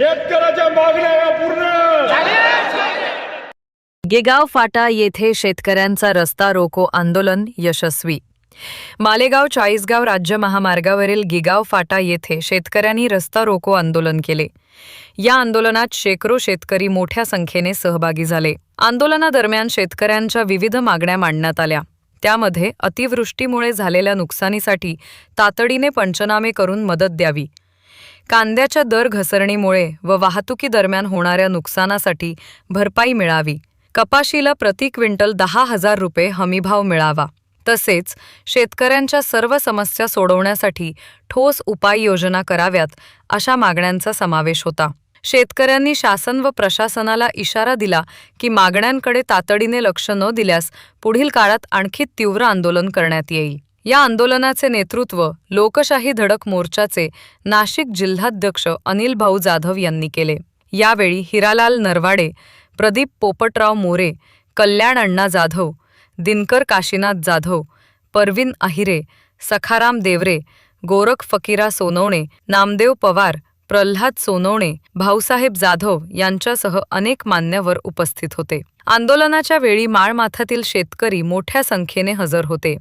शेतकऱ्याच्या मागण्या पूर्ण. गेगाव फाटा येथे शेतकऱ्यांचा रस्ता रोको आंदोलन यशस्वी. मालेगाव चाळीसगाव राज्य महामार्गावरील गिगाव फाटा येथे शेतकऱ्यांनी रस्ता रोको आंदोलन केले. या आंदोलनात शेकडो शेतकरी मोठ्या संख्येने सहभागी झाले. आंदोलनादरम्यान शेतकऱ्यांच्या विविध मागण्या मांडण्यात आल्या. त्यामध्ये अतिवृष्टीमुळे झालेल्या नुकसानीसाठी तातडीने पंचनामे करून मदत द्यावी. कांद्याच्या दर घसरणीमुळे व वाहतुकीदरम्यान होणाऱ्या नुकसानासाठी भरपाई मिळावी. कपाशीला प्रति क्विंटल दहा हजार रुपये हमीभाव मिळावा. तसेच शेतकऱ्यांच्या सर्व समस्या सोडवण्यासाठी ठोस उपाययोजना कराव्यात अशा मागण्यांचा समावेश होता. शेतकऱ्यांनी शासन व प्रशासनाला इशारा दिला की मागण्यांकडे तातडीने लक्ष न दिल्यास पुढील काळात आणखी तीव्र आंदोलन करण्यात येईल. या आंदोलनाचे नेतृत्व लोकशाही धडक मोर्चाचे नाशिक जिल्हाध्यक्ष अनिल भाऊ जाधव यांनी केले. यावेळी हिरालाल नरवाडे प्रदीप पोपटराव मोरे कल्याण अण्णा जाधव दिनकर काशीनाथ जाधव परवीन आहिरे सखाराम देवरे गोरख फकीरा सोनवणे नामदेव पवार प्रल्हाद सोनवणे भाऊसाहेब जाधव यांच्यासह अनेक मान्यवर उपस्थित होते. आंदोलनाच्या वेळी माळमाथातील शेतकरी मोठ्या संख्येने हजर होते.